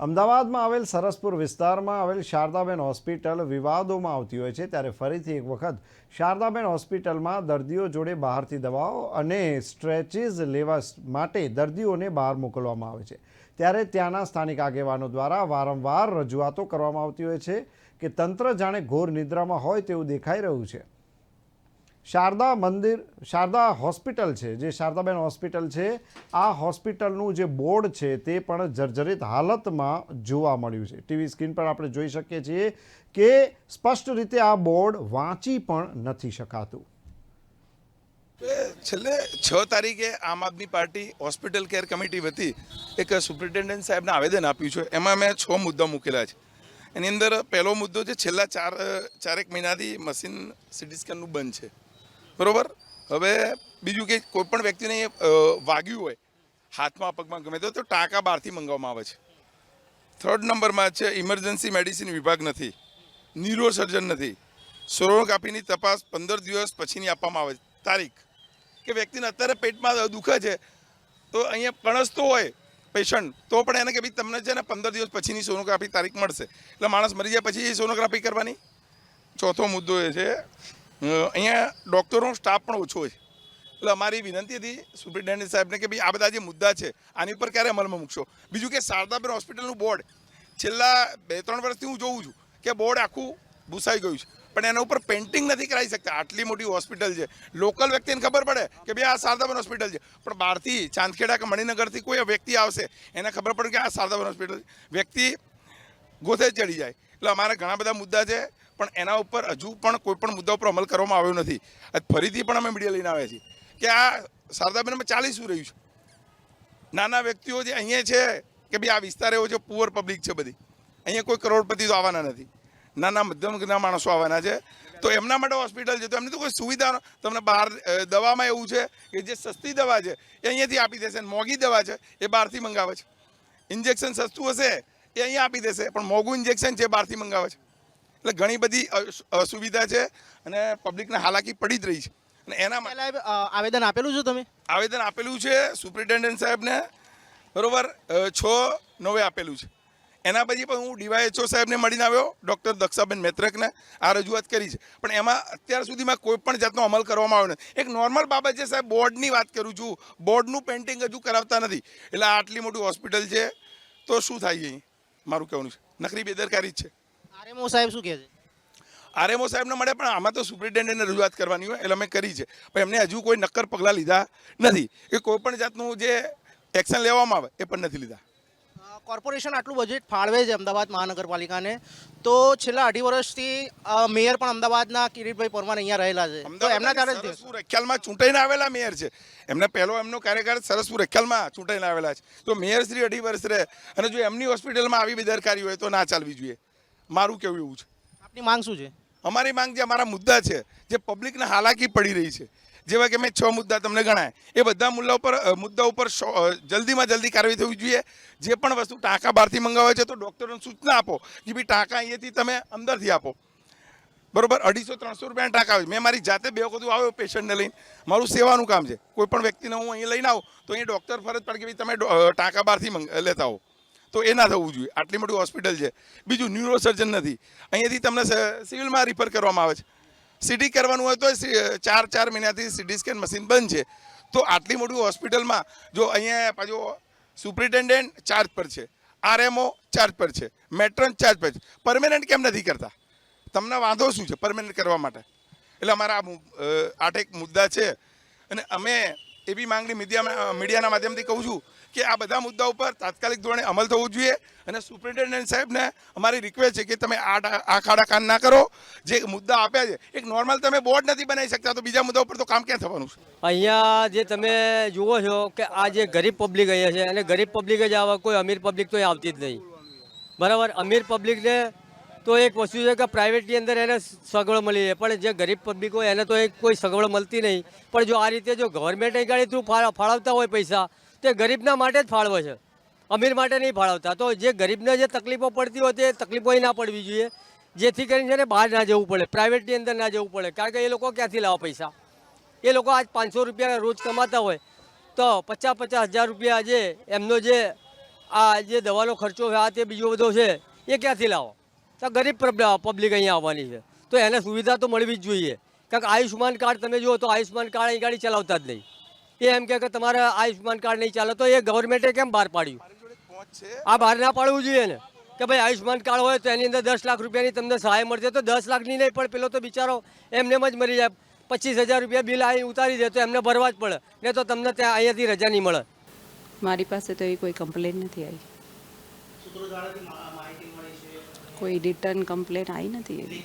અમદાવાદમાં આવેલ સરસપુર વિસ્તારમાં આવેલ શારદાબેન હોસ્પિટલ વિવાદોમાં આવતી હોય છે, ત્યારે ફરીથી એક વખત શારદાબેન હોસ્પિટલમાં દર્દીઓ જોડે બહારથી દવાઓ અને સ્ટ્રેચીસ લેવા માટે દર્દીઓને બહાર મોકલવામાં આવે છે. ત્યારે ત્યાંના સ્થાનિક આગેવાનો દ્વારા વારંવાર રજૂઆતો કરવામાં આવતી હોય છે કે તંત્ર જાણે ઘોર નિદ્રામાં હોય તેવું દેખાઈ રહ્યું છે. શારદા મંદિર, શારદા હોસ્પિટલ છે, જે શારદાબેન હોસ્પિટલ છે, આ હોસ્પિટલનું જે બોર્ડ છે તે પણ જર્જરિત હાલતમાં જોવા મળ્યું છે. ટીવી સ્ક્રીન પર આપણે જોઈ શકીએ છીએ કે સ્પષ્ટ રીતે આ બોર્ડ વાંચી પણ નથી શકાતું. છેલ્લે છ તારીખે Aam Aadmi Party hospital care committee વતી એક સુપ્રિન્ટેન્ડન્ટ સાહેબને આવેદન આપ્યું છે. એમાં મેં છ મુદ્દા મૂકેલા છે. એની અંદર પહેલો મુદ્દો છે છેલ્લા ચાર, ચારેક મહિનાથી મશીન સીટી સ્કેનનું બંધ છે. બરોબર? હવે બીજું કે કોઈ પણ વ્યક્તિને વાગ્યું હોય, હાથમાં પગમાં ગમે તો ટાંકા બહારથી મંગાવવામાં આવે છે. થર્ડ નંબરમાં છે, ઇમરજન્સી મેડિસિન વિભાગ નથી. ન્યુરો સર્જન નથી. સોનોગ્રાફીની તપાસ પંદર દિવસ પછીની આપવામાં આવે તારીખ. કે વ્યક્તિને અત્યારે પેટમાં દુખે છે, તો અહીંયા કણસતો હોય, પેશન્ટ, તો પણ એને કે ભાઈ તમને છે ને પંદર દિવસ પછીની સોનોગ્રાફી તારીખ મળશે. એટલે માણસ મરી જાય પછી એ સોનોગ્રાફી કરવાની? ચોથો મુદ્દો એ છે અહીંયા ડૉક્ટરોનો સ્ટાફ પણ ઓછો છે. એટલે અમારી વિનંતી હતી સુપ્રિન્ટેન્ડન્ટ સાહેબને કે ભાઈ આ બધા જે મુદ્દા છે, આની ઉપર ક્યારે અમલમાં મૂકશો? બીજું કે શારદાબેન હોસ્પિટલનું બોર્ડ છેલ્લા બે ત્રણ વર્ષથી હું જોઉં છું કે બોર્ડ આખું ભૂસાઈ ગયું છે. પણ એના ઉપર પેઇન્ટિંગ નથી કરાવી શકતા. આટલી મોટી હોસ્પિટલ છે. લોકલ વ્યક્તિને ખબર પડે કે ભાઈ આ શારદાબેન હોસ્પિટલ છે. પણ બહારથી ચાંદખેડા કે મણિનગરથી કોઈ વ્યક્તિ આવશે, એને ખબર પડે કે આ શારદાબેન હોસ્પિટલ વ્યક્તિ ગોથે ચડી જાય. એટલે અમારા ઘણા બધા મુદ્દા છે. પણ એના ઉપર હજુ પણ કોઈ પણ મુદ્દા ઉપર અમલ કરવામાં આવ્યો નથી. ફરીથી પણ અમે મીડિયા લઈને આવ્યા છીએ કે આ શારદાબેનમાં ચાલી શું રહ્યું છે. નાના વ્યક્તિઓ જે અહીંયા છે કે ભાઈ આ વિસ્તાર એવો છે પુઅર પબ્લિક છે બધી. અહીંયા કોઈ કરોડપતિ તો આવવાના નથી. નાના મધ્યમ વર્ગના માણસો આવવાના છે. તો એમના માટે હોસ્પિટલ છે, તો એમની તો કોઈ સુવિધા તમને બહાર દવામાં એવું છે કે જે સસ્તી દવા છે, એ અહીંયાથી આપી દેશે. મોંઘી દવા છે, એ બહારથી મંગાવે છે. ઇન્જેક્શન સસ્તું હશે, એ અહીંયા આપી દેશે. પણ મોંઘું ઇન્જેક્શન છે બહારથી મંગાવે છે. એટલે ઘણી બધી અસુવિધા છે અને પબ્લિકને હાલાકી પડી જ રહી છે. અને એના માટે આવેદન આપેલું છે તમે? આવેદન આપેલું છે સુપ્રિન્ટેન્ડન્ટ સાહેબને. બરોબર? છ નવે આપેલું છે. એના પછી પણ હું ડીવાયએચઓ સાહેબને મળીને આવ્યો ડૉક્ટર દક્ષાબેન મેત્રકને. આ રજૂઆત કરી છે. પણ એમાં અત્યાર સુધીમાં કોઈ પણ જાતનો અમલ કરવામાં આવ્યો નથી. એક નોર્મલ બાબત છે સાહેબ બોર્ડની વાત કરું છું. બોર્ડનું પેઇન્ટિંગ હજુ કરાવતા નથી. એટલે આટલી મોટી હોસ્પિટલ છે. તો શું થાય અહીં? મારું કહેવાનું છે. નકરી બેદરકારી જ છે. આરએમઓ સાહેબ શું કહે છે? આરએમઓ સાહેબને મળે પણ આમાં તો સુપ્રિન્ટેન્ડન્ટને રજૂઆત કરવાની હોય એટલે અમે કરી છે. પણ એમને હજુ કોઈ નક્કર પગલાં લીધા નથી. કે કોઈ પણ જાતનું જે એક્શન લેવામાં આવે એ પણ નથી લીધા. કોર્પોરેશન આટલું બજેટ ફાળવે છે અમદાવાદ મહાનગરપાલિકાને. તો છેલ્લા અઢી વર્ષથી મેયર પણ અમદાવાદના કિરીટભાઈ પરમાર અહીંયા રહેલા છે. એમના કારણે રખિયાલમાં ચૂંટાઈને આવેલા મેયર છે. એમને પહેલો એમનો કાર્યકાળ સરસપુર રખ્યાલમાં ચૂંટાઈને આવેલા છે. તો મેયર શ્રી અઢી વર્ષ રહે. અને જો એમની હોસ્પિટલમાં આવી બેદરકારી હોય તો ના ચાલવી જોઈએ. મારું કેવું એવું છે? આપની માંગ શું છે? અમારી માંગ જે અમારા મુદ્દા છે જે પબ્લિકને હાલાકી પડી રહી છે જેવા કે મેં છ મુદ્દા તમને ગણાય. એ બધા મુદ્દા ઉપર મુદ્દા ઉપર જલ્દીમાં જલ્દી કાર્યવાહી થવી જોઈએ. જે પણ વસ્તુ ટાંકા બહારથી મંગાવે છે તો ડૉક્ટરોને સૂચના આપો કે ભાઈ ટાંકા અહીંયાથી તમે અંદરથી આપો. બરોબર? અઢીસો ત્રણસો રૂપિયાના ટાંકા આવે મેં મારી જાતે બે વખત આવ્યો પેશન્ટને લઈને. મારું સેવાનું કામ છે. કોઈ પણ વ્યક્તિને હું અહીં લઈને આવું તો અહીં ડૉક્ટર ફરજ પડે કે ભાઈ તમે ટાંકા બહારથી લેતા આવો. તો એ ના થવું જોઈએ. આટલી મોટી હોસ્પિટલ છે. બીજું ન્યુરોસર્જન નથી. અહીંયાથી તમને સિવિલમાં રિફર કરવામાં આવે છે. સીટી કરવાનું હોય તો ચાર ચાર મહિનાથી સીટી સ્કેન મશીન બંધ છે. તો આટલી મોટી હોસ્પિટલમાં જો અહીંયા પાછું સુપ્રિન્ટેન્ડન્ટ ચાર્જ પર છે. આરએમઓ ચાર્જ પર છે. મેટ્રન ચાર્જ પર છે. પરમેનન્ટ કેમ નથી કરતા? તમને વાંધો શું છે? પરમેનન્ટ કરવા માટે. એટલે અમારા આ આઠ એક મુદ્દા છે. અને અમે એવી માંગણી મીડિયા મીડિયાના માધ્યમથી કહું છું કે આ બધા મુદ્દા ઉપર તાત્કાલિક ધોરણે અમલ થવો જોઈએ અને સુપ્રિન્ટેન્ડન્ટ સાહેબને અમારી રિક્વેસ્ટ છે કે તમે આ આ ખાડા ના કરો. જે મુદ્દા આપ્યા છે, એક નોર્મલ તમે બોર્ડ નથી બનાવી શકતા, તો બીજા મુદ્દા ઉપર તો કામ ક્યાં થવાનું છે? અહીંયા જે તમે જુઓ છો કે આ જે ગરીબ પબ્લિક અહીંયા છે, અને ગરીબ પબ્લિક જ આવા કોઈ અમીર પબ્લિક તો આવતી જ નહીં. બરાબર? અમીર પબ્લિકને તો એક વસ્તુ છે કે પ્રાઇવેટની અંદર એને સગવડ મળી રહે. પણ જે ગરીબ પબ્લિક હોય, એને તો એક કોઈ સગવડ મળતી નહીં. પણ જો આ રીતે જો ગવર્મેન્ટ અહીં ગાડી થ્રુ ફાળવતા હોય પૈસા, તે ગરીબના માટે જ ફાળવે છે. અમીર માટે નહીં ફાળવતા. તો જે ગરીબને જે તકલીફો પડતી હોય તે તકલીફો ના પડવી જોઈએ. જેથી કરીને છે ને બહાર ના જવું પડે. પ્રાઇવેટની અંદર ના જવું પડે. કારણ કે એ લોકો ક્યાંથી લાવે પૈસા? એ લોકો આજ પાંચસો રૂપિયા રોજ કમાતા હોય. તો પચાસ પચાસ હજાર રૂપિયા આજે એમનો જે આ જે દવાનો ખર્ચો છે આ તે બીજો બધો છે, એ ક્યાંથી લાવો? તો ગરીબ પબ્લિક અહીંયા આવવાની છે. તો એને સુવિધા તો મળવી જ જોઈએ. કારણ કે આયુષ્યમાન કાર્ડ તમે જુઓ તો આયુષ્યમાન કાર્ડ અહીં ગાડી ચલાવતા જ નહીં. એ એમ કે તમારે આયુષ્યમાન કાર્ડ નહીં ચાલે તો એ ગવર્મેન્ટે કેમ બહાર પાડ્યું? આ બહાર ના પાડવું જોઈએ ને કે ભાઈ આયુષ્યમાન કાર્ડ હોય તો એની અંદર દસ લાખ રૂપિયાની તમને સહાય મળશે. તો દસ લાખની નહીં પણ પેલો તો બિચારો એમને જ મરી જાય. પચીસ હજાર રૂપિયા બિલ અહીં ઉતારી દે તો એમને ભરવા જ પડે. ને તો તમને ત્યાં અહીંયાથી રજા નહીં મળે. મારી પાસે તો એવી કોઈ કમ્પ્લેન નથી આવી. કોઈ રિટર્ન કમ્પ્લેન આવી નથી એવી?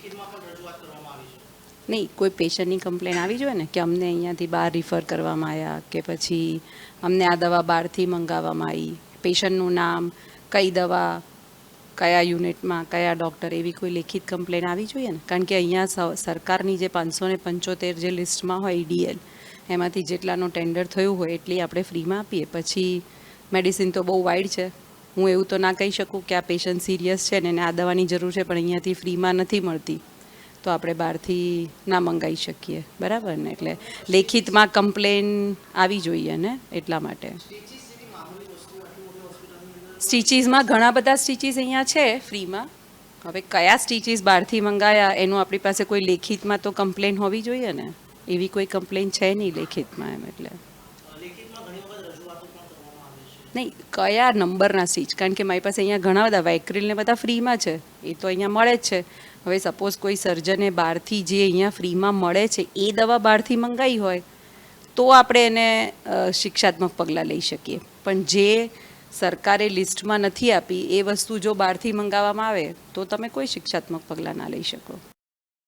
નહીં, કોઈ પેશન્ટની કમ્પ્લેન આવી જોઈએ ને કે અમને અહીંયાથી બહાર રિફર કરવામાં આવ્યા કે પછી અમને આ દવા બહારથી મંગાવવામાં આવી? પેશન્ટનું નામ, કઈ દવા, કયા યુનિટમાં, કયા ડૉક્ટર એવી કોઈ લેખિત કમ્પ્લેન આવી જોઈએ ને? કારણ કે અહીંયા સરકારની જે પાંચસો ને પંચોતેર જે લિસ્ટમાં હોય ઈડીએલ, એમાંથી જેટલાનું ટેન્ડર થયું હોય એટલી આપણે ફ્રીમાં આપીએ. પછી મેડિસિન તો બહુ વાઇડ છે. હું એવું તો ના કહી શકું કે આ પેશન્ટ સિરિયસ છે ને એને આ દવાની જરૂર છે, પણ અહીંયાથી ફ્રીમાં નથી મળતી. તો આપણે બહારથી ના મંગાવી શકીએ. બરાબર ને? એટલે લેખિતમાં કમ્પ્લેન આવી જોઈએ ને એટલા માટે. સ્ટીચીસમાં ઘણા બધા સ્ટીચીસ અહીંયા છે ફ્રીમાં હવે કયા સ્ટીચીસ બહારથી મંગાયા, એનું આપણી પાસે કોઈ લેખિતમાં તો કમ્પ્લેન હોવી જોઈએ ને? એવી કોઈ કમ્પ્લેન છે નહીં લેખિતમાં એમ એટલે. નહીં, કયા નંબરના સ્ટીચ કારણ કે મારી પાસે અહીંયા ઘણા બધા વાઇક્રિલને બધા ફ્રીમાં છે. એ તો અહીંયા મળે જ છે. હવે સપોઝ કોઈ સર્જને બહારથી જે અહીંયા ફ્રીમાં મળે છે, એ દવા બહારથી મંગાવી હોય, તો આપણે એને શિક્ષાત્મક પગલાં લઈ શકીએ. પણ જે સરકારે લિસ્ટમાં નથી આપી, એ વસ્તુ જો બહારથી મંગાવવામાં આવે, તો તમે કોઈ શિક્ષાત્મક પગલાં ના લઈ શકો.